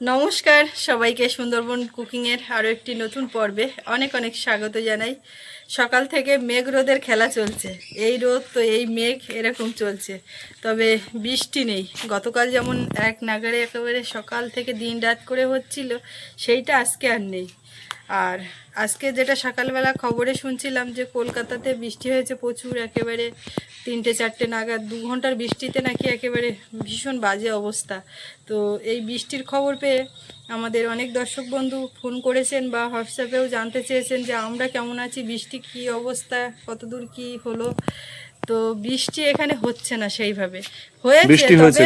নমস্কার, সবাইকে সুন্দরবন কুকিংয়ের আরও একটি নতুন পর্বে অনেক অনেক স্বাগত জানাই। সকাল থেকে মেঘ রোদের খেলা চলছে। এই রোদ তো এই মেঘ এরকম চলছে। তবে বৃষ্টি নেই। গতকাল যেমন এক নাগারে একেবারে সকাল থেকে দিন রাত করে হচ্ছিল, সেইটা আজকে আর নেই। আর আজকে যেটা সকালবেলা খবরে শুনছিলাম যে কলকাতাতে বৃষ্টি হয়েছে প্রচুর একেবারে তিনটে চারটে নাগাদ দু ঘণ্টার বৃষ্টিতে নাকি একেবারে ভীষণ বাজে অবস্থা। তো এই বৃষ্টির খবর পেয়ে আমাদের অনেক দর্শক বন্ধু ফোন করেছেন বা হোয়াটসঅ্যাপেও জানতে চেয়েছেন যে আমরা কেমন আছি বৃষ্টি কি অবস্থা কতদূর কি হলো। তো বৃষ্টি এখানে হচ্ছে না সেইভাবে। হয়েছে বৃষ্টি হয়েছে।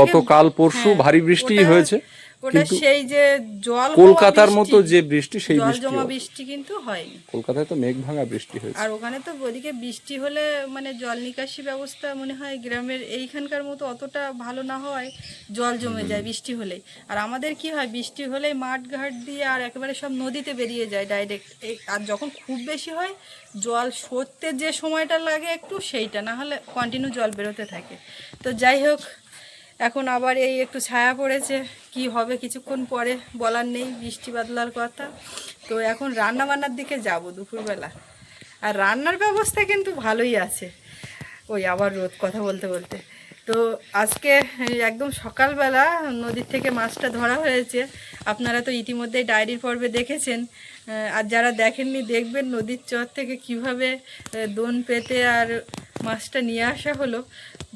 গতকাল পরশু হ্যাঁ, ভারী বৃষ্টি হয়েছে। ওটা সেই যে জল কলকাতার মতো যে বৃষ্টি সেই জল বৃষ্টি জমা বৃষ্টি কিন্তু হয়নি। কলকাতায় তো মেঘ ভাঙা বৃষ্টি হয়েছে। আর ওখানে তো ওদিকে বৃষ্টি হলে মানে জল নিকাশি ব্যবস্থা মনে হয় গ্রামের এইখানকার মতো অতটা ভালো না হওয়ায় জল জমে যায় বৃষ্টি হলেই। আর আমাদের কি হয় বৃষ্টি হলেই মাঠ ঘাট দিয়ে আর একেবারে সব নদীতে বেরিয়ে যায় ডাইরেক্ট আর যখন খুব বেশি হয় জল সরতে যে সময়টা লাগে একটু সেইটা না হলে কন্টিনিউ জল বেরোতে থাকে। তো যাই হোক এখন আবার এই একটু ছায়া পড়েছে, কি হবে কিছুক্ষণ পরে বলার নেই, বৃষ্টি বাদলার কথা। তো এখন রান্না বান্নার দিকে যাব দুপুরবেলা। আর রান্নার ব্যবস্থা কিন্তু ভালোই আছে, ওই আবার রোদ কথা বলতে বলতে। তো আজকে একদম সকালবেলা নদীর থেকে মাছটা ধরা হয়েছে। আপনারা তো ইতিমধ্যেই ডায়েরির পর্বে দেখেছেন আর যারা দেখেননি দেখবেন নদীর চর থেকে কীভাবে দোন পেতে আর মাছটা নিয়ে আসা হলো।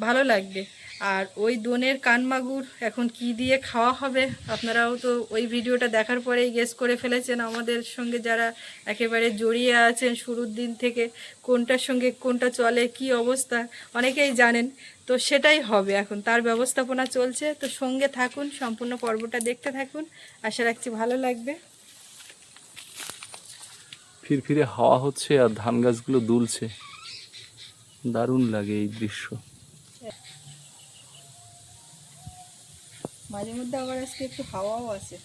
ভালো লাগবে। আর ওই দোনের কানমাগুর এখন কি দিয়ে খাওয়া হবে? আপনারাও তো ওই ভিডিওটা দেখার পরেই গেস করে ফেলেছেন আমাদের সঙ্গে যারা একেবারে জড়িয়ে আছেন শুরুর দিন থেকে, কোনটার সঙ্গে কোনটা চলে, কি অবস্থা, অনেকেই জানেন। তো সেটাই হবে এখন, তার ব্যবস্থাপনা চলছে। তো সঙ্গে থাকুন, সম্পূর্ণ পর্বটা দেখতে থাকুন। আশা রাখছি ভালো লাগবে। ফিরফিরে হাওয়া হচ্ছে আর ধান গাছগুলো দুলছে। দারুণ লাগে এই দৃশ্য। মাঝে মধ্যে আবার আজকে একটু হাওয়াও আছে।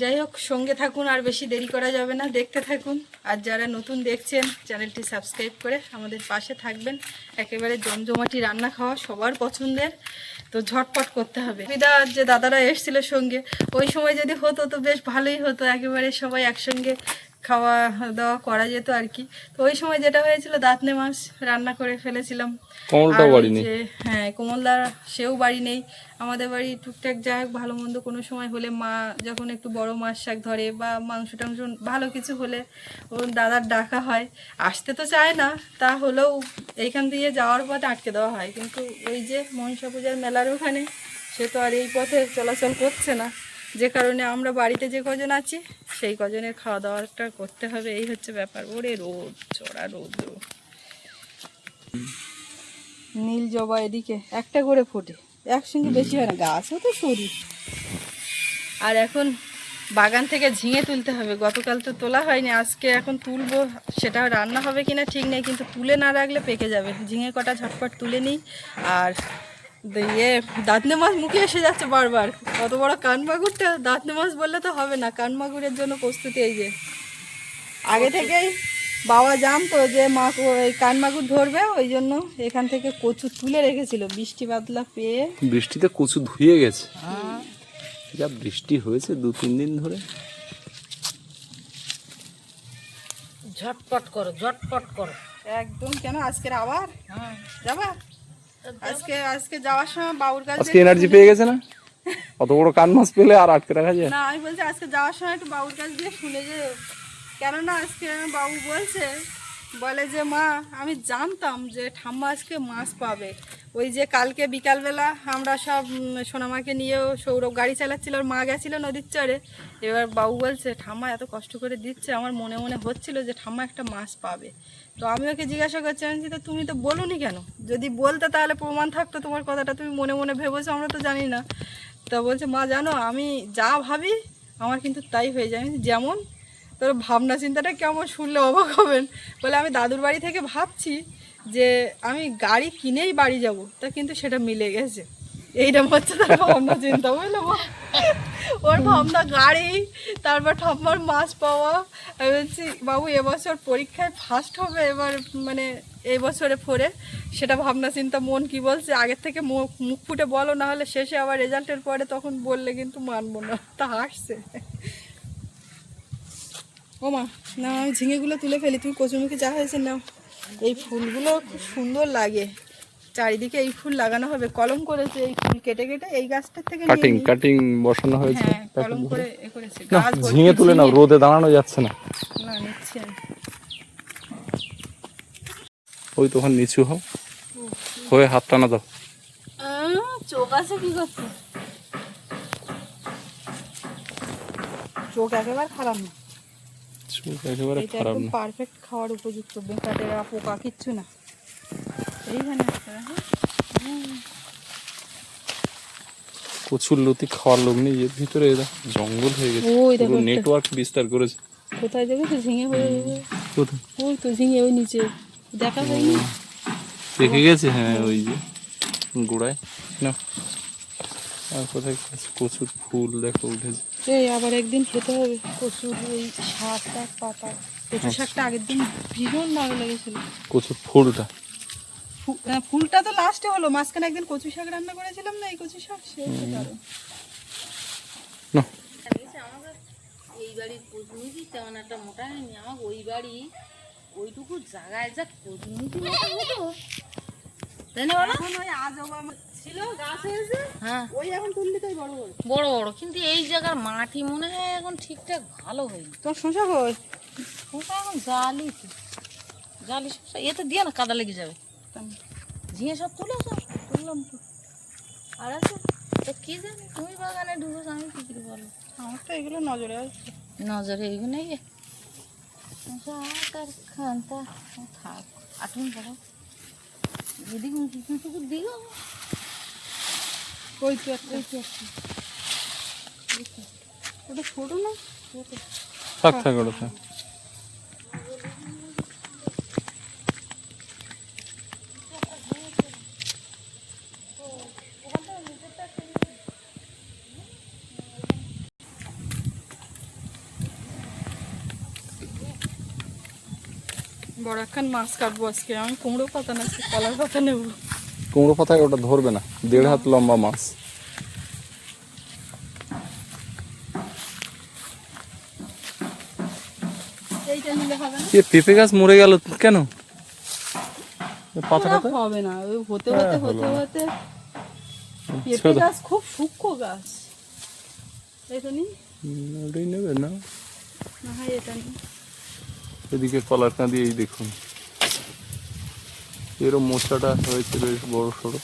যাই হোক সঙ্গে থাকুন আর বেশি দেরি করা যাবে না। দেখতে থাকুন। আর যারা নতুন দেখছেন চ্যানেলটি সাবস্ক্রাইব করে আমাদের পাশে থাকবেন। একেবারে জমজমাটি রান্না খাওয়া সবার পছন্দের। তো ঝটপট করতে হবে। বিদা যে দাদারা এসেছিল সঙ্গে ওই সময় যদি হতো তো বেশ ভালোই হতো। একেবারে সবাই একসঙ্গে খাওয়া দাওয়া করা যেত আর কি। তো ওই সময় যেটা হয়েছিল দাঁতনে মাছ রান্না করে ফেলেছিলাম। বাড়ি নেই। যে হ্যাঁ কোমলদা সেও বাড়ি নেই। আমাদের বাড়ি টুকটাক যাই হোক ভালো মন্দ কোনো সময় হলে মা যখন একটু বড় মাছ শাক ধরে বা মাংস টাংস ভালো কিছু হলে ওর দাদার ডাকা হয়। আসতে তো চায় না তা হলেও এইখান দিয়ে যাওয়ার পথে আটকে দেওয়া হয়। কিন্তু ওই যে মনসা পূজার মেলার ওখানে সে তো আর এই পথে চলাচল করছে না। যে কারণে আমরা বাড়িতে যে কজন আছি, সেই কজনের খাওয়া দাওয়াটা করতে হবে। এই হচ্ছে ব্যাপার। ওরে রোদ, চড়া রৌদ্র নীল জবা এদিকে, একটা করে ফোটে। একসঙ্গে বেশি হয় না, গাছও তো সরু। আর এখন বাগান থেকে ঝিঙে তুলতে হবে। গতকাল তো তোলা হয়নি, আজকে এখন তুলবো। সেটা রান্না হবে কিনা ঠিক নেই, কিন্তু তুলে না রাখলে পেকে যাবে। ঝিঙে কটা ঝটপট তুলে নিই, আর ইয়ে দাঁতনে মাছ মুখে এসে যাচ্ছে বারবার। কত বড় কানমাগুরটা দাঁতনে মাছ বললে তো হবে না কানমাগুরের জন্য প্রস্তুতি এই যে। আগে থেকেই বাবা জানতো যে মা ওই কানমাগুর ধরবে ওই জন্য এখান থেকে কচু তুলে রেখেছিল বৃষ্টি বাদলা পেয়ে। বৃষ্টিতে কচু ধুয়ে গেছে। যা বৃষ্টি হয়েছে দু তিন দিন ধরে। ঝটপট করো ঝটপট করো। একদম কেন? আজকের আবার? হ্যাঁ। যাবা? আজকে আজকে যাওয়ার সময় বাবুর কাছে আজকে এনার্জি পেয়ে গেছে না? অত বড় কান মাছ পেলে আর আটকে রাখা যায়? না আমি বলছি আজকে যাওয়ার সময় একটু বাবুর কাছে দিয়ে শুনে যে কেননা আজকে বাবু বলছে বলে যে মা আমি জানতাম যে ঠাম্মা আজকে মাছ পাবে। ওই যে কালকে বিকালবেলা আমরা সব সোনামাকে নিয়েও সৌরভ গাড়ি চালাচ্ছিল ওর মা গেছিল নদীর চরে। এবার বাবু বলছে ঠাম্মা এত কষ্ট করে দিচ্ছে। আমার মনে মনে হচ্ছিল যে ঠাম্মা একটা মাছ পাবে। তো আমি ওকে জিজ্ঞাসা করছি আমি বলছি, "তা তুমি তো বলোনি কেন? যদি বলতে তাহলে প্রমাণ থাকতো তোমার কথাটা তুমি মনে মনে ভেবেছো আমরা তো জানি না। তা বলছে মা জানো আমি যা ভাবি আমার কিন্তু তাই হয়ে যায়। যেমন তোর ভাবনা চিন্তাটা কেমন শুনলে অবাক হবেন। বলে আমি দাদুর বাড়ি থেকে ভাবছি যে আমি গাড়ি কিনেই বাড়ি যাব তা কিন্তু সেটা মিলে গেছে। এইরকম হচ্ছে, তার ভাবনা চিন্তা বুঝলো? ওর ভাবনা গাড়ি, তারপর ঠাম্মার মাছ পাওয়া, আমি বলছি, বাবু, এবছর পরীক্ষায় ফার্স্ট হবে এবার মানে এই বছরে ফোরে সেটা ভাবনা চিন্তা, মন কি বলছে? আগের থেকে মুখ ফুটে বলো, না হলে শেষে আবার রেজাল্টের পরে তখন বললে কিন্তু মানবো না। তা হাসছে। ও মা, না, আমি ঝিঙেগুলো তুলে ফেলি, তুমি কচুমুখী যা হয়েছে না এই ফুলগুলো খুব সুন্দর লাগে। চারিদিকে এই ফুল লাগানো হবে কলম করেছে এই ফুল কেটে কেটে এই গাছটার থেকে কাটিং কাটিং বসানো হয়েছে। হ্যাঁ কলম করে করেছে। গাছ ঝিঙে তুলে নাও রোদে দাঁড়ানো যাচ্ছে না। না নিচ্ছি। ওই তখন নিচু হও। হয়ে হাত টানা দাও। আহ, চোখ আছে কি করতে? চোখ একেবারে খারাপ না। চোখ একেবারে খারাপ না। পারফেক্ট খাওয়ার উপযুক্ত বেকাটেরা পোকা কিচ্ছু না। প্রচুর লতি খাওয়ার লোক নেই এর ভিতরে জঙ্গল হয়ে গেছে নেটওয়ার্ক বিস্তার করেছে। কোথায় দেখো তো ঝিঙে হয়ে যাবে কোথায়? ওই তো ঝিঙে ওই নিচে দেখা হয়নি? দেখে গেছে হ্যাঁ ওই যে গোড়ায়। না আর কোথায়? প্রচুর ফুল দেখো উঠেছে। এই আবার একদিন খেতে হবে কচুর ওই শাক টাক পাতা কচু শাকটা আগের দিন ভীষণ ভালো লেগেছিল। প্রচুর ফুলটা। ফুলটা তো লাস্টে হলো। মাঝখানে একদিন কচু শাক রান্না করেছিলাম না এই কচু শাক সে হচ্ছে এই বাড়ির প্রতিনিধি তেমন একটা মোটা হয়নি আমাকে ওই বাড়ি ওইটুকু জায়গায় যা প্রতিনিধি মোটা হতো। তাই না বলো? এখন ওই আজব আমার ছিল গাছ হয়েছে হ্যাঁ। ওই এখন তুললি তাই বড় বড় বড় বড় কিন্তু এই জায়গার মাটি মনে হয় এখন ঠিকঠাক ভালো হয়নি। তোর কই? ওটা এখন জালি জালি এতে দিয়ে না কাদা লেগে যাবে। ঝিঙে সব তুলেছো তুললাম তো। আর আছে? তো কি জানি তুমি বাগানে ঢুকেছো আমি কি করে বলো? আমার তো এগুলো নজরে আছে নজরে এইগুলো নেই আর খানটা থাক। আটুন করো যদি কিছু টুকু দিও। ওই তো একটা। ওটা ছোট না? থাক থাক ওটা বড় একখান মাছ কাটবো আজকে। আমি কুমড়ো পাতা না কলার পাতা নেব। কুমড়ো পাতায় ওটা ধরবে না দেড় হাত লম্বা মাছ। এইটা নিলে হবে না? কি পেঁপে গাছ মরে গেল কেন? পাতা হবে না ওই হতে হতে হতে হতে। পেঁপে গাছ খুব সূক্ষ্ম গাছ। নি। নেবে না। না এটা নি। এদিকে কলার কাঁদি এই দেখুন। এরও মোচাটা হয়েছে বেশ বড় সড়ো।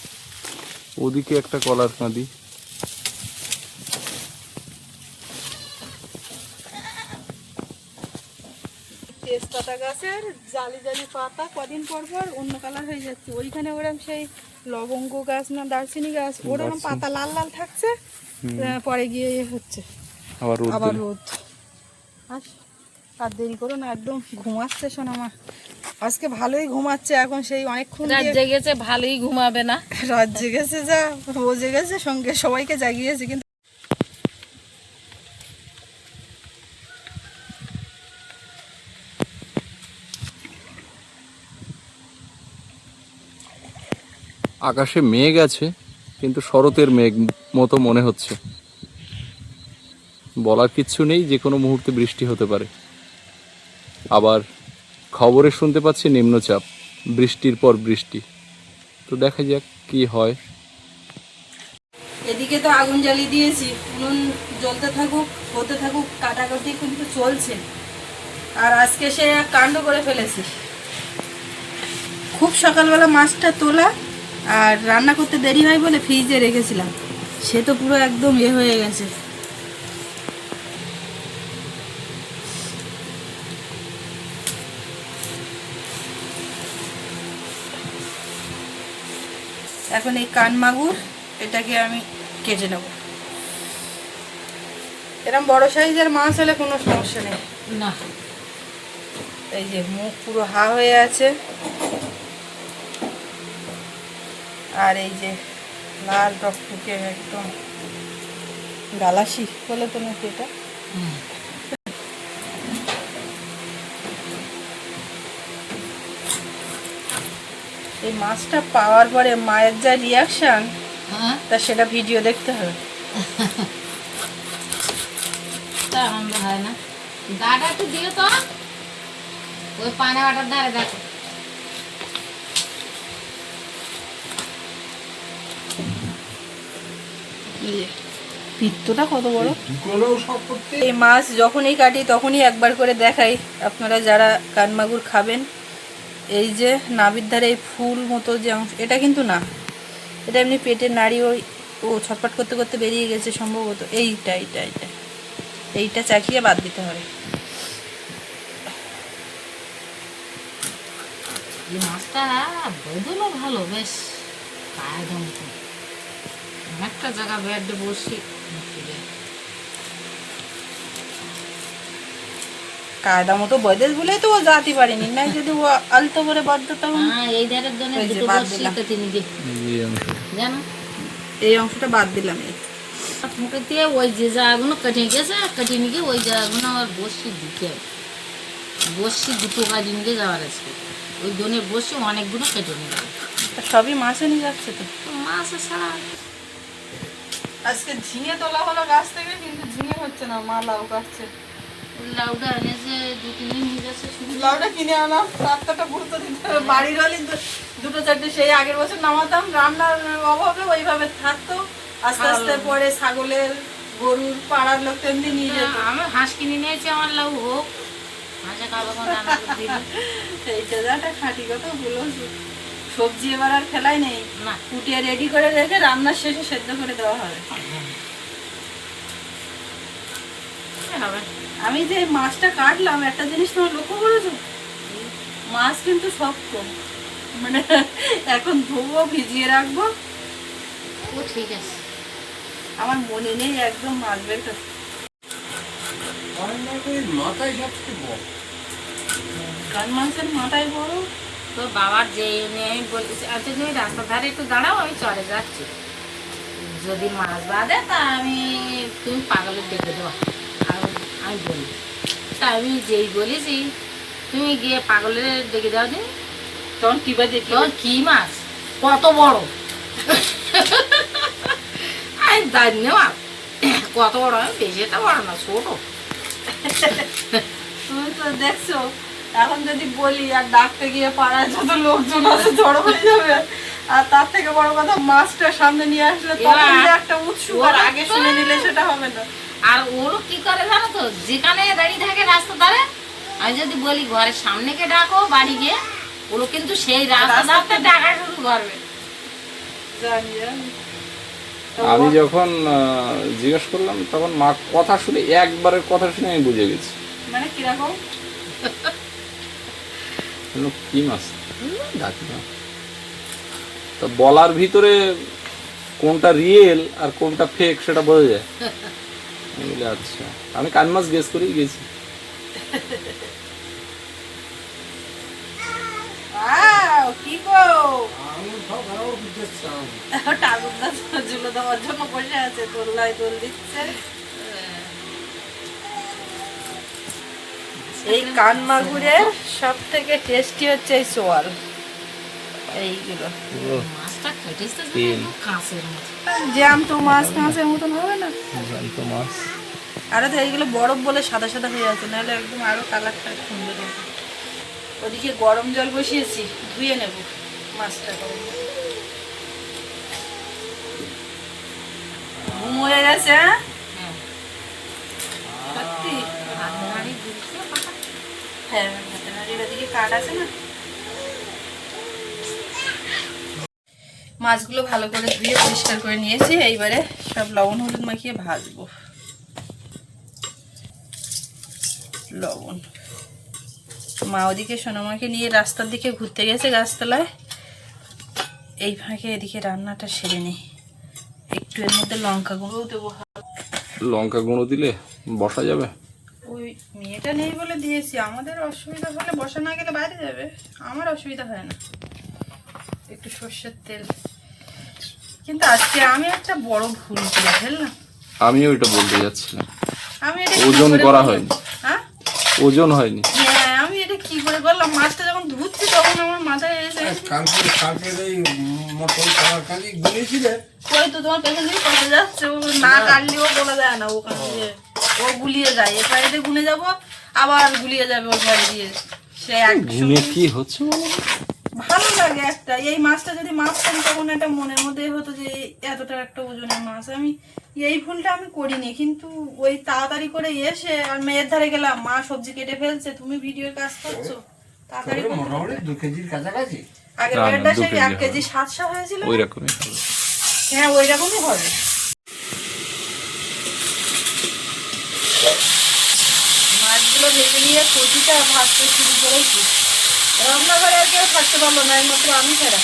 ওদিকে একটা কলার কাঁদি। তেজপাতা গাছের জালি জালি পাতা কদিন পর পর অন্য কালার হয়ে যাচ্ছে। ওইখানে ওরম সেই লবঙ্গ গাছ না দারচিনি গাছ ওরম পাতা লাল লাল থাকছে পরে গিয়ে ইয়ে হচ্ছে। আবার রোদ আবার রোদ। আস আর দেরি করো না একদম ঘুমাচ্ছে শোন আমার আজকে ভালোই ঘুমাচ্ছে এখন সেই অনেকক্ষণ রাত জেগেছে ভালোই ঘুমাবে না। রাত জেগেছে যা ও জেগেছে সঙ্গে সবাইকে জাগিয়েছে কিন্তু আকাশে মেঘ আছে কিন্তু শরতের মেঘ মতো মনে হচ্ছে। বলার কিচ্ছু নেই যে কোনো মুহূর্তে বৃষ্টি হতে পারে। আবার খবরে শুনতে পাচ্ছি নিম্নচাপ, বৃষ্টির পর বৃষ্টি। তো দেখা যাক কি হয়। এদিকে তো আগুন জ্বালিয়ে দিয়েছি উনুন জ্বলতে থাকুক, হতে থাকুক, কাটাকাটি কিন্তু চলছে। আর আজকে সে কাণ্ড করে ফেলেছি। খুব সকালবেলা মাছটা তোলা আর রান্না করতে দেরি হয় বলে ফ্রিজে রেখেছিলাম। সে তো পুরো একদম এ হয়ে গেছে। এখন এই কান মাগুর এটাকে আমি কেটে নেব। এরকম বড় সাইজের মাছ হলে কোনো সমস্যা নেই। না। এই যে মুখ পুরো হা হয়ে আছে। আর এই যে লাল টকটুকে একদম গালাসি বলে তো নাকি এটা এই মাছটা পাওয়ার পরে মায়ের যা রিয়াকশন হ্যাঁ? তা সেটা ভিডিও দেখতে হবে। তা আনন্দ হয় না। গাটা একটু দিও তো। ওই পানে বাটার ধারে দেখো। পিত্তটা কত বড়? এই মাছ যখনই কাটি তখনই একবার করে দেখাই। আপনারা যারা কানমাগুর খাবেন এই যে নাভির ধারে এই ফুল মতো যে অংশ, এটা কিন্তু না। এটা এমনি পেটের নাড়ি ওই ও ছটফট করতে করতে বেরিয়ে গেছে সম্ভবত। এইটা এইটা এইটা। এইটা চাকিয়ে বাদ দিতে হবে। মাছটা বদলও ভালো, বেশ মতো একটা জায়গা বেডে বসি। কায়দা মতো বয়দেশ বলেই তো ও জাতি পারেনি না যদি ও আলতো করে বাধ্য তখন হ্যাঁ এই ধারের জন্য বাদ দিলাম। জানো? এই অংশটা বাদ দিলাম। এই মুখে দিয়ে ওই যে জায়গাগুলো কেটে গেছে কেটে নিয়ে ওই জায়গাগুলো আমার বসি দিতে হবে বসি দুটো কাজে নিয়ে যাওয়ার আছে ওই জনের বসি অনেকগুলো কেটে নিয়ে সবই মাছে নিয়ে যাচ্ছে তো? তো মাছ ছাড়া আজকে ঝিঙে তোলা হলো গাছ থেকে কিন্তু ঝিঙে হচ্ছে না মা লাউ কাটছে। ওই এনেছে দু তিন দিন হয়ে গেছে শুধু কিনে আনা রাস্তাটা গুরুত্ব দিতে হবে। বাড়ির হলে দুটো চারটে সেই আগের বছর নামাতাম রান্নার অভাবে ওইভাবে থাকতো। আস্তে আস্তে পরে ছাগলের গরুর পাড়ার লোক তেমনি নিয়ে যেত। আমি হাঁস কিনে নিয়েছি আমার লাউ হোক হাঁসে খাব এখন রান্না করে দিবি এইটা যাটা খাঁটি কথা বলো। সবজি এবার আর ফেলাই নেই। কুটিয়ে রেডি করে রেখে রান্নার শেষে সেদ্ধ করে দেওয়া হবে। হবে। আমি যে মাছটা কাটলাম একটা জিনিস তোমার লক্ষ্য করেছ? মাছ কিন্তু শক্ত মানে এখন ধোবো ভিজিয়ে রাখব। ও ঠিক আছে। আমার মনে নেই একদম মাছ বের কান মাছের মাথায় বড়? তো বাবার যে নিয়ে আমি বলতেছি আচ্ছা তুমি রাস্তার ধারে একটু দাঁড়াও আমি চলে যাচ্ছি। যদি মাছ বাঁধে তা আমি তুমি পাগলের ডেকে দেওয়া আমি বলি। তা আমি যেই বলেছি তুমি গিয়ে পাগলের ডেকে দাও দিন তখন কি বা দেখি তখন কি মাছ? কত বড়? আমি মাছ। কত বড় আমি বেশি একটা বড় না ছোট। তুমি তো দেখছ এখন যদি বলি আর ডাকতে গিয়ে পাড়ায় যত লোকজন আছে জড়ো হয়ে যাবে। আর তার থেকে বড় কথা মাছটা সামনে নিয়ে আসলে তখন একটা উৎসুক আগে শুনে নিলে সেটা হবে না। আর ওরও কি করে জানো তো? যেখানে দাঁড়িয়ে থাকে রাস্তা ধারে আমি যদি বলি ঘরের সামনেকে ডাকো বাড়ি গিয়ে ওরা কিন্তু সেই রাস্তা ধারতে ডাকা শুরু করবে আমি যখন জিজ্ঞেস করলাম তখন মা কথা শুনে একবারের কথা শুনে আমি বুঝে গেছি। মানে কীরকম? কি মাছ? ডাকি মাছ। তা বলার ভিতরে কোনটা রিয়েল আর কোনটা ফেক সেটা বোঝা যায়। আমি আচ্ছা। আমি কান মাছ গেস করেই গেছি। ঝুলো দেওয়ার জন্য বসে আছে দিচ্ছে। এই কান মাগুরের সব থেকে টেস্টি হচ্ছে এই সোয়াল। এইগুলো। মাছটা কেটেছে কাঁচের মতো জ্যাম তো মাছ মাছের মতন হবে না? জ্যান্ত মাছ। আরও তো এইগুলো বরফ বলে সাদা সাদা হয়ে আছে নাহলে একদম আরও কালারটা সুন্দর হবে। ওদিকে গরম জল বসিয়েছি ধুয়ে নেব মাছটা। ঘুম হয়ে গেছে হ্যাঁ? হ্যাঁ। হ্যাঁ ওদিকে কাঠ আছে না? মাছগুলো ভালো করে ধুয়ে পরিষ্কার করে নিয়েছি। এইবারে সব লবণ হলুদ মাখিয়ে ভাজবো। লবণ। মা ওদিকে সোনামাকে নিয়ে রাস্তার দিকে ঘুরতে গেছে গাছতলায়। এই ফাঁকে এদিকে রান্নাটা সেরে নিই একটু এর মধ্যে লঙ্কা গুঁড়োও দেবো। লঙ্কা গুঁড়ো দিলে বসা যাবে? ওই মেয়েটা নেই বলে দিয়েছি। আমাদের অসুবিধা হলে বসা না গেলে বাইরে যাবে। আমার অসুবিধা হয় না। একটু সর্ষের তেল কিন্তু আজকে আমি একটা বড় ভুল করে ফেললাম। আমি ওইটা বলতে যাচ্ছিলাম। আমি এটা ওজন করা হয়নি। হ্যাঁ? ওজন হয়নি। হ্যাঁ আমি এটা কি করে করলাম মাছটা যখন ধুচ্ছি তখন আমার মাথায় এসে কালকে কালকে এই মটন খাওয়ার কাজে গুলিয়েছিলে ওই তো তোমার পেছন দিকে পড়ে যাচ্ছে ও না কাটলেও বলা যায় না ওখানে দিয়ে ও। গুলিয়ে যায়। এ পাড়িতে গুনে যাব আবার গুলিয়ে যাবে পাড়ি দিয়ে সে এক কি হচ্ছে বলো? ভালো লাগে একটা। এই মাছটা যদি মাছতাম তখন একটা মনের মধ্যে হতো যে এতটা একটা ওজনের মাছ। আমি এই ভুলটা আমি করিনি কিন্তু ওই তাড়াতাড়ি করে এসে আর মেয়ের ধারে গেলাম মা সবজি কেটে ফেলছে তুমি ভিডিওর কাজ করছ তাড়াতাড়ি মোটামুটি দু কেজির কাছাকাছি। আগের না, না, বারেরটা দু সেই এক কেজি সাতশো হয়েছিল। ওই রকমই হ্যাঁ ওই রকমই হবে। মাছগুলো ভেজে নিয়ে কচিটা ভাজতে শুরু করেছি। রান্নাঘরে আর কেউ থাকতে পারল না একমাত্র আমি ছাড়া।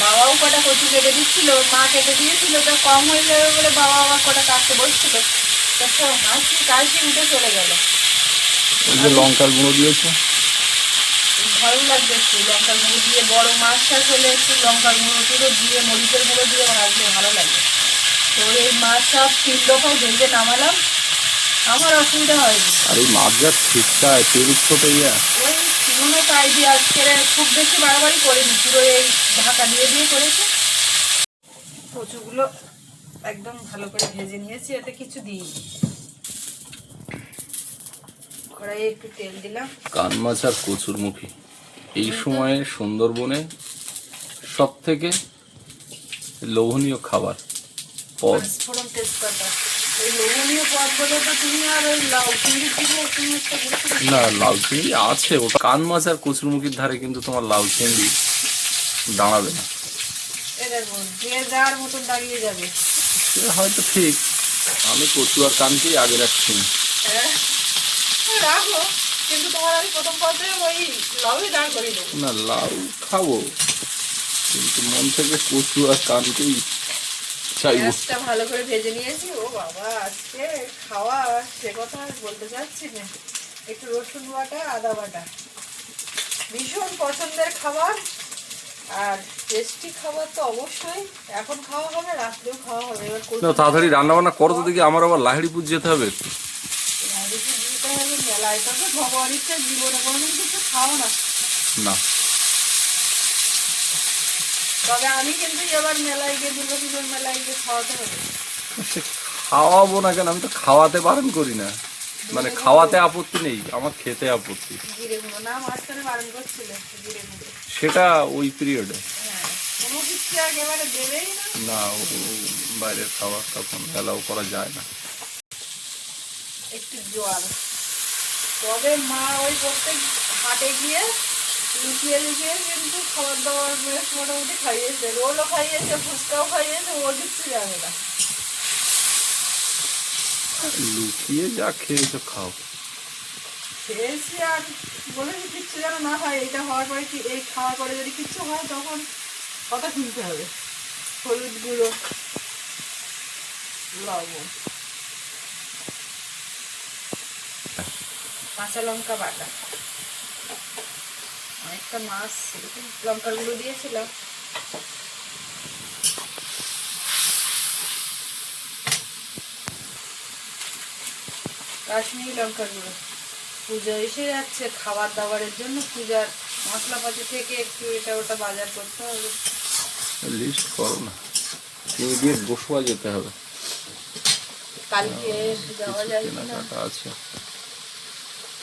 বাবাও কটা কচু কেটে দিচ্ছিল মা কেটে দিয়েছিল তা কম হয়ে যাবে বলে বাবা আবার কটা কাটতে বসছিল। তা হাসি কাশি উঠে চলে গেল। লঙ্কার গুঁড়ো দিয়েছ? ভালো লাগবে একটু লঙ্কার গুঁড়ো দিয়ে বড় মাছ টাছ হলে একটু লঙ্কার গুঁড়ো টুড়ো দিয়ে মরিচের গুঁড়ো দিয়ে ভাজলে ভালো লাগে। তো এই মাছ সব তিন রকম ভেজে নামালাম। আমার অসুবিধা হয়নি। আর এই মাছ যা তেল ছোট ইয়া ওই মনে তাই দিয়ে আজকে খুব বেশি বাড়াবাড়ি করিনি। পুরো এই ঢাকা দিয়ে দিয়ে করেছে। কচুগুলো একদম ভালো করে ভেজে নিয়েছি এতে কিছু দিইনি। কড়াইয়ে একটু তেল দিলাম। কান মাছ আর কচুর মুখী। এই সময়ে সুন্দরবনে সব থেকে লোভনীয় খাবার পদ। তেজপাতা ওই লোভনীয় পদ তুমি আর ওই লাউ চিংড়ি থেকে তুমি একটা না লাউ চিংড়ি আছে ও কান মাছ আর কচুর মুখির ধারে কিন্তু তোমার লাউ চিংড়ি দাঁড়াবে না। দাঁড়িয়ে যাবে। হয়তো ঠিক আমি কচু আর কানকেই আগে রাখছি। হ্যাঁ? রাখো কিন্তু তোমার আমি প্রথম পর্যায়ে ওই লাউই দাঁড় করিয়ে দেবো। না লাউ খাব কিন্তু মন থেকে কচু আর কানকেই চাইব। ভালো করে ভেজে নিয়েছি। ও বাবা আজকে খাওয়া সে কথা বলতে চাচ্ছি না। একটু রসুন বাটা আদা বাটা। ভীষণ পছন্দের খাবার। আর টেস্টি খাবার তো অবশ্যই। এখন খাওয়া হবে রাত্রেও খাওয়া হবে। এবার না তাড়াতাড়ি রান্না বান্না করো তো দেখি আমার আবার লাহিড়িপুর যেতে হবে দিতে হবে মেলায়। তবে ভগবান ইচ্ছা জীবনে কোনোদিন কিছু খাও না। না। তবে আমি কিন্তু এবার মেলায় গিয়ে দুর্গা পুজোর মেলায় গিয়ে খাওয়াতে হবে। খাওয়াবো না কেন? আমি তো খাওয়াতে বারণ করি না। মানে খাওয়াতে আপত্তি নেই আমার খেতে আপত্তি। সেটা ওই পিরিয়ডে হ্যাঁ না। বাইরের খাবার তখন অ্যালাউ করা যায় না। একটু জল তবে মা ওই প্রত্যেক হাটে গিয়ে লুকিয়ে লুকিয়ে কিন্তু খাবার দাবার বেশ মোটামুটি খাইয়েছে রোলও খাইয়েছে ফুচকাও খাইয়েছে ও কিচ্ছু যাবে না। লুকিয়ে যা খেয়েছো খাও। খেয়েছি আর বলেছি কিচ্ছু যেন না হয় এটা হওয়ার পরে কি এই খাওয়ার পরে যদি কিচ্ছু হয় তখন কথা শুনতে হবে? হলুদ গুঁড়ো লবণ কাঁচা লঙ্কা বাটা। অনেকটা মাছ গুঁড়ো দিয়েছিলাম। কাশ্মীরি লঙ্কার গুঁড়ো পুজো এসে যাচ্ছে খাবার দাবারের জন্য পূজার মশলাপাতি থেকে একটু এটা ওটা বাজার করতে হবে। লিস্ট করো না। দিয়ে গোসবা যেতে হবে। কালকে যাওয়া যায় কিনা? আছে।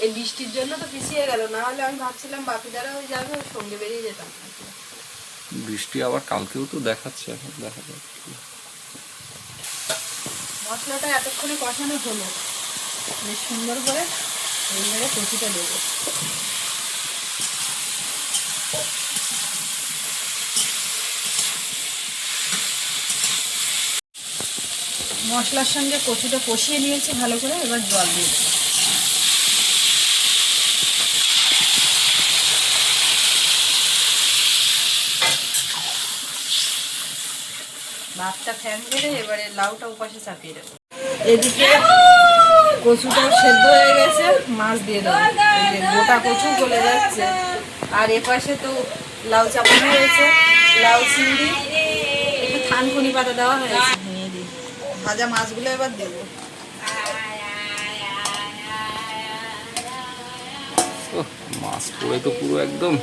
এই বৃষ্টির জন্য তো পিছিয়ে গেল না হলে আমি ভাবছিলাম বাপি দ্বারা ওই যাবে ওর সঙ্গে বেরিয়ে যেতাম। বৃষ্টি আবার কালকেও তো দেখাচ্ছে এখন দেখা যাক মশলাটা এতক্ষণে কষানো হলো বেশ সুন্দর করে এইভাবে কচিটা দেবো। মশলার সঙ্গে কচুটা কষিয়ে নিয়েছি ভালো করে এবার জল দিয়ে ভাতটা ফ্যান করে এবারে লাউটা উপাসে চাপিয়ে দেবো। এদিকে কচুটাও সেদ্ধ হয়ে গেছে মাছ দিয়ে দেবো। গোটা কচু গলে যাচ্ছে। আর এপাশে তো লাউ চাপানো হয়েছে লাউ চিংড়ি একটু থানকুনি পাতা দেওয়া হয়েছে। নিয়ে দিই। ভাজা মাছগুলো এবার দেবো। ওহ, মাছ পড়ে তো পুরো একদম।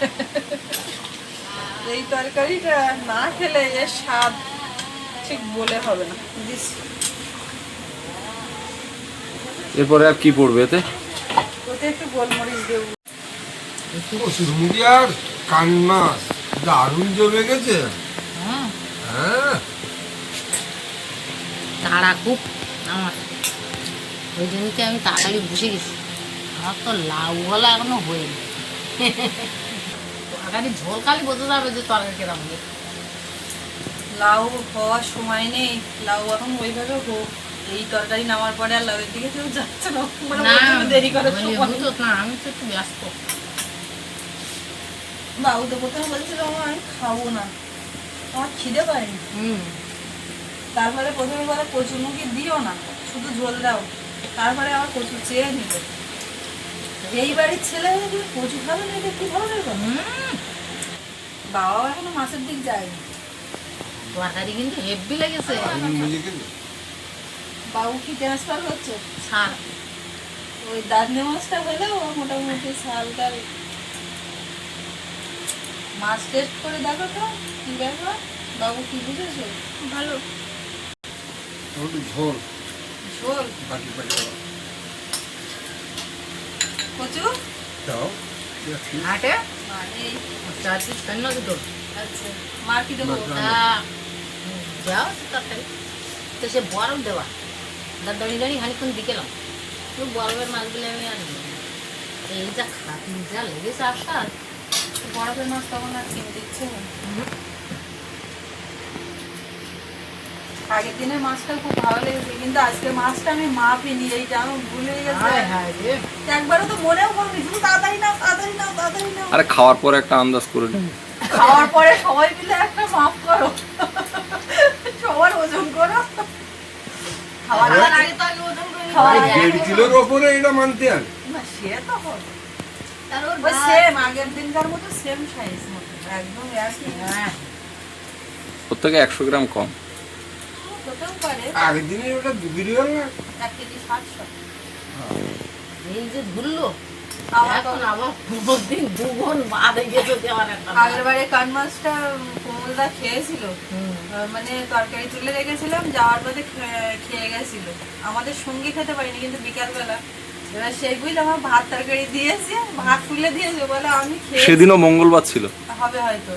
এই তরকারিটা না খেলে এর স্বাদ ঠিক বলে হবে না। দিস এরপরে আর কি পড়বে এতে? ওতে একটু গোলমরিচ দেবো আর দারুণ জমে গেছে। হ্যাঁ। হ্যাঁ খুব আমার। ওই জন্যতে আমি তাড়াতাড়ি বসে গেছি? আমার তো লাউ গলা এখনও হয়নি। তরকারি ঝোল খালি বোঝা যাবে যে তরকারি কেরাম লাউ হওয়ার সময় নেই লাউ এখন ওইভাবে হোক এই তরকারি নামার পরে আর লাউয়ের দিকে কেউ যাচ্ছে না। মানে দেরি না আমি তো একটু ব্যস্ত। বাবু তো প্রথমে বলছিল আমি খাব না। আমার খিদে পায়নি তারপরে প্রথমে বলে কচু মুখি দিও না শুধু ঝোল দাও। তারপরে আবার কচু চেয়ে নিল। এই বাড়ির ছেলে কচু খাবে না কি ভালো? হুম। বাবাও এখনও মাছের দিক যায়নি। তরকারি কিন্তু হেভি লেগেছে। বাবু কি ট্রান্সফার হচ্ছে ছাড় ওই দাঁতনে মাছটা হলেও ও মোটামুটি শালটাল মাছ টেস্ট করে দেখো তো কি ব্যাপার? বাবু কি বুঝেছ? ভালো। ঝোল। ঝোল? বাকি বাকি কচু। দাও। হাটে চার পিস কেন দুটো। আচ্ছা মার কি দেবো? তা যাও তরকারি। তো সে বরফ দেওয়া। তার দাঁড়িয়ে দাঁড়িয়ে খানিক্ষণ বিকেলাম। তো বরফের মাছগুলো আমি আর এই যা খাতি যা লেগেছে আসার। বরফের মাছ তখন আর কিনতে ইচ্ছে হয় না। আগের দিনের মাছটা খুব ভালো লেগেছে কিন্তু আজকে মাছটা আমি মাপিনি এই জানো ভুলে গেছে। রে। একবারও তো মনেও করবি শুধু তাড়াতাড়ি নাও তাড়াতাড়ি নাও তাড়াতাড়ি নাও। আরে খাওয়ার পরে একটা আন্দাজ করে নিই খাওয়ার পরে সবাই মিলে একটা মাপ করো। সবার ওজন করো। খাওয়ার আগে তো আমি ওজন করে। খাওয়ার আগে দেড় কিলোর ওপরে এটা মানতে আর না সে তো হবে। তার ওর সেম আগের দিনকার মতো সেম সাইজ মতো একদম একই। হ্যাঁ। ওর থেকে একশো গ্রাম কম। আগের দিনে ওটা দু কিলো না? এক কেজি সাতশো। এই যে ধরলো এখন আবার দিন দুগুণ বাদে গেছে আগের বারে কান মাছটা কোমলদা খেয়েছিল। মানে তরকারি তুলে রেখেছিলাম যাওয়ার পথে খেয়ে গেছিল। আমাদের সঙ্গে খেতে পারিনি কিন্তু বিকালবেলা। এবার সেই বুঝলে আমার ভাত তরকারি দিয়েছে ভাত তুলে দিয়েছে। বলে আমি সেদিনও মঙ্গলবার ছিল। হবে হয়তো।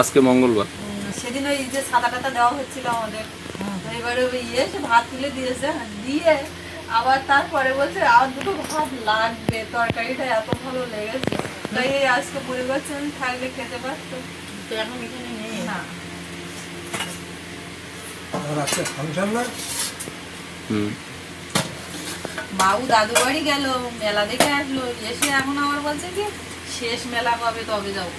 আজকে মঙ্গলবার। সেদিন ওই যে সাদা টাতা দেওয়া হচ্ছিল আমাদের। এবারে ওই ইয়ে সে ভাত তুলে দিয়েছে দিয়ে আবার তারপরে বলছে আর দুটো ভাত লাগবে তরকারিটা এত ভালো লেগেছে। তাই এই আজকে করছে থাকলে খেতে পারতো। এখন এখানে নেই। না। আর আজকে ফাংশন না? হুম। বাবু দাদু বাড়ি গেল মেলা দেখে আসলো এসে এখন আবার বলছে কি শেষ মেলা কবে তবে যাব।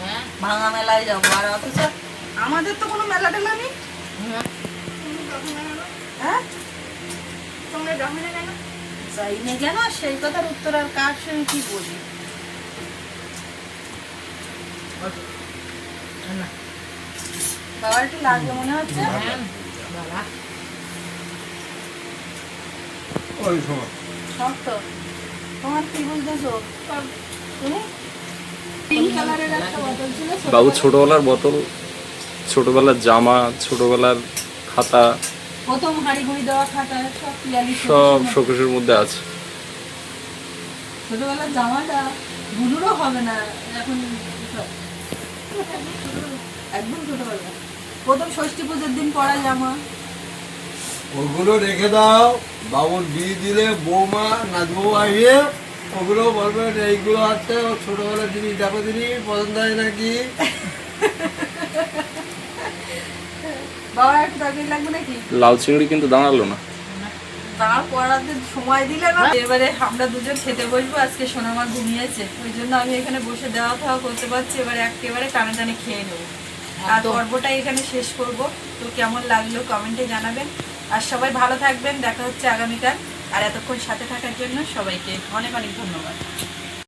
হ্যাঁ। ভাঙা মেলায় যাব। আর অথচ আমাদের তো কোনো মেলা টেলা নেই। হ্যাঁ? তোমরা যাবে না কেন? যাই না কেন? সেই কথার উত্তর আর কার সঙ্গে কি বলি? না। একটু লাগবে মনে হচ্ছে? হ্যাঁ, বাবা ওই সময় শক্ত তোমার কি তুমি। ছোটবেলার। বোতল ছোটবেলার জামা ছোটবেলার খাতা। প্রথম হাড়ি ঘুড়ি দেওয়া খাতা সব পিয়ালি সব শোকেশের মধ্যে আছে। ছোটবেলার জামাটা বুলুরও হবে না এখন একদম ছোটবেলা প্রথম ষষ্ঠী পুজোর দিন পরা জামা। ওগুলো রেখে দাও বাবুর বিয়ে দিলে বৌমা নাচবউ আসবে ওগুলো বলবে এইগুলো আছে ছোটবেলার জিনিস দেখো দিনি পছন্দ হয় নাকি? বাবার একটু তরকারি লাগবে নাকি? লাউ চিংড়ি কিন্তু দাঁড়াল না। দাঁড় পড়াতে সময় দিলে না এবারে আমরা দুজন খেতে বসবো আজকে সোনামা ঘুমিয়েছে। ওই জন্য আমি এখানে বসে দেওয়া খাওয়া করতে পারছি এবারে একেবারে টানে টানে খেয়ে নেব। আর। পর্বটা এখানে শেষ করব। তো কেমন লাগল কমেন্টে জানাবেন। আর সবাই ভালো থাকবেন দেখা হচ্ছে আগামীকাল। আর এতক্ষণ সাথে থাকার জন্য সবাইকে অনেক অনেক ধন্যবাদ।